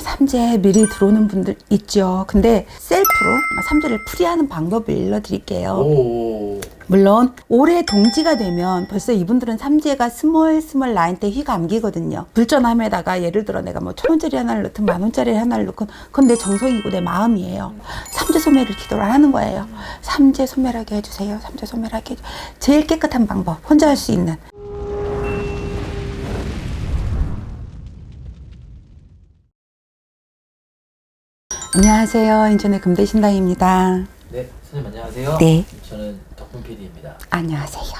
삼재 미리 들어오는 분들 있죠. 근데 셀프로 삼재를 풀이하는 방법을 일러드릴게요. 오. 물론 올해 동지가 되면 벌써 이분들은 삼재가 스몰 라인 때 휘가 감기거든요. 불전함에다가 예를 들어 내가 뭐 천 원짜리 하나를 넣든 만 원짜리 하나를 넣건 그건 내 정성이고 내 마음이에요. 삼재 소멸을 기도를 하는 거예요. 삼재 소멸하게 해주세요. 삼재 소멸하게 해주... 제일 깨끗한 방법 혼자 할 수 있는 안녕하세요. 인천의 금대신당입니다. 네, 선생님 안녕하세요. 네. 저는 덕분 PD입니다. 안녕하세요.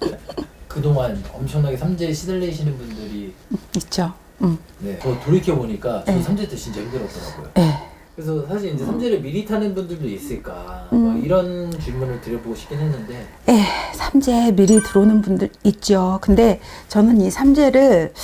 그동안 엄청나게 삼재에 시달리시는 분들이 있죠. 음. 네. 저 돌이켜 보니까 저 네. 삼재 때 진짜 힘들었더라고요. 네. 그래서 사실 이제 삼재를 미리 타는 분들도 있을까 음. 막 이런 질문을 드려보고 싶긴 했는데 예, 삼재 미리 들어오는 분들 있죠. 근데 저는 이 삼재를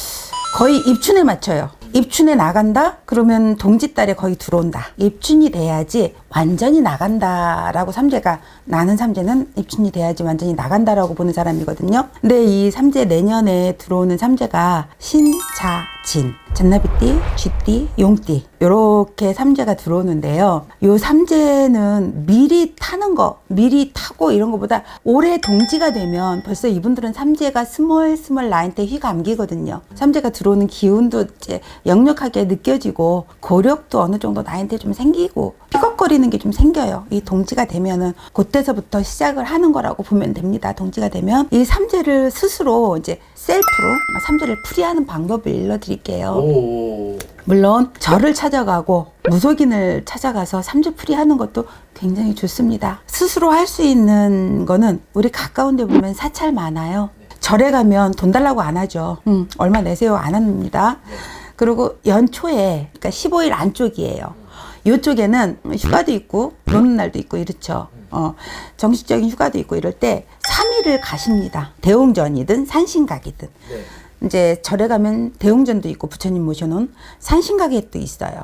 거의 입춘에 맞춰요. 입춘에 나간다? 그러면 동짓달에 거의 들어온다. 입춘이 돼야지 완전히 나간다라고 삼재가 나는 삼재는 입춘이 돼야지 완전히 나간다라고 보는 사람이거든요. 근데 이 삼재 내년에 들어오는 삼재가 신자진, 잔나비띠, 쥐띠, 용띠 요렇게 삼재가 들어오는데요. 요 삼재는 미리 타는 거, 미리 타고 이런 거보다 올해 동지가 되면 벌써 이분들은 삼재가 스몰 스몰 라인 때 휘가 감기거든요. 삼재가 들어오는 기운도 이제 역력하게 느껴지고 고력도 어느 정도 나한테 좀 생기고 삐걱거리는 게 좀 생겨요. 이 동지가 되면은 그때서부터 시작을 하는 거라고 보면 됩니다. 동지가 되면 이 삼재를 스스로 이제 셀프로 삼재를 풀이하는 방법을 일러드릴게요. 오. 물론 절을 찾아가고 무속인을 찾아가서 삼주풀이 하는 것도 굉장히 좋습니다. 스스로 할 수 있는 거는 우리 가까운 데 보면 사찰 많아요. 절에 가면 돈 달라고 안 하죠. 음, 얼마 내세요 안 합니다. 그리고 연초에 그러니까 15일 안쪽이에요. 이쪽에는 휴가도 있고 노는 날도 있고 이렇죠. 어, 정식적인 휴가도 있고 이럴 때 3일을 가십니다. 대웅전이든 산신각이든. 네. 이제 절에 가면 대웅전도 있고 부처님 모셔놓은 산신각이 또 있어요.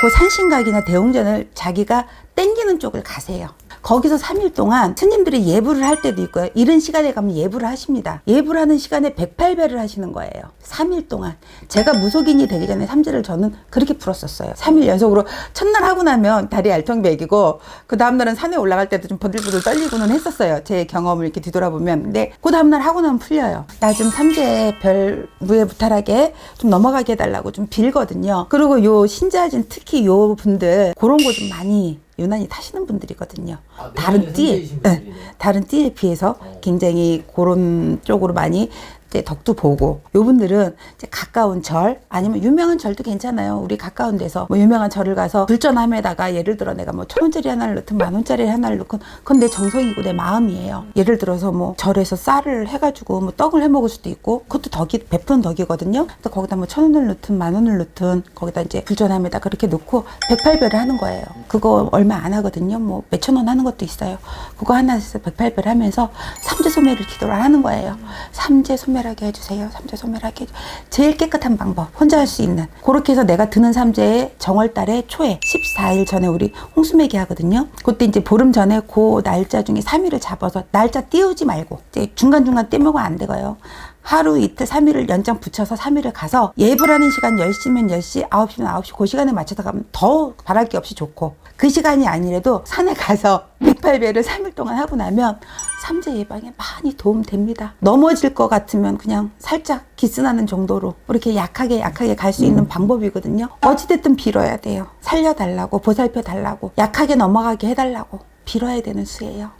그 산신각이나 대웅전을 자기가 땡기는 쪽을 가세요. 거기서 3일 동안 스님들이 예불을 할 때도 있고요. 이른 시간에 가면 예불을 하십니다. 예불 하는 시간에 108배를 하시는 거예요. 3일 동안. 제가 무속인이 되기 전에 삼재를 저는 그렇게 풀었었어요. 3일 연속으로 첫날 하고 나면 다리 알통백이고 그 다음날은 산에 올라갈 때도 좀 버들버들 떨리고는 했었어요. 제 경험을 이렇게 뒤돌아보면. 근데 그 다음날 하고 나면 풀려요. 나 좀 삼재 별 무해부탈하게 좀 넘어가게 해달라고 좀 빌거든요. 그리고 요 신자진 특히 요 분들 그런 거 좀 많이 유난히 타시는 분들이거든요. 아, 다른 띠에 네. 다른 띠에 비해서 어. 굉장히 그런 쪽으로 많이 이제 덕도 보고 요 분들은 이제 가까운 절 아니면 유명한 절도 괜찮아요. 우리 가까운 데서 뭐 유명한 절을 가서 불전함에다가 예를 들어 내가 뭐 천 원짜리 하나를 넣든 만 원짜리 하나를 넣건 그건 내 정성이고 내 마음이에요. 예를 들어서 뭐 절에서 쌀을 해가지고 뭐 떡을 해 먹을 수도 있고 그것도 덕이 베푸는 덕이거든요. 그래서 거기다 뭐 천 원을 넣든 만 원을 넣든 거기다 이제 불전함에다 그렇게 넣고 백팔배를 하는 거예요. 그거 얼마 안 하거든요. 뭐 몇천 원 하는 것도 있어요. 그거 하나 해서 백팔배를 하면서 삼재 소멸을 기도를 하는 거예요. 삼재 소 멸하게 해주세요. 삼재 소멸하게 해주... 제일 깨끗한 방법 혼자 할 수 있는 그렇게 해서 내가 드는 삼재에 정월달에 초에 14일 전에 우리 홍수매기 하거든요. 그때 이제 보름 전에 그 날짜 중에 3일을 잡아서 날짜 띄우지 말고 이제 중간중간 떼먹으면 안 되고요. 하루 이틀 3일을 연장 붙여서 3일을 가서 예불하는 시간 10시면 10시, 9시면 9시 그 시간에 맞춰서 가면 더 바랄 게 없이 좋고 그 시간이 아니라도 산에 가서 108배를 3일 동안 하고 나면 삼재 예방에 많이 도움됩니다. 넘어질 것 같으면 그냥 살짝 기스나는 정도로 이렇게 약하게 약하게 갈 수 있는 방법이거든요. 어찌됐든 빌어야 돼요. 살려달라고 보살펴 달라고 약하게 넘어가게 해달라고 빌어야 되는 수예요.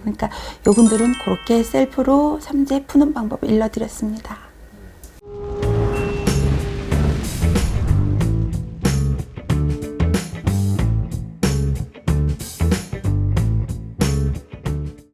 그러니까 요분들은 그렇게 셀프로 삼재 푸는 방법을 일러드렸습니다.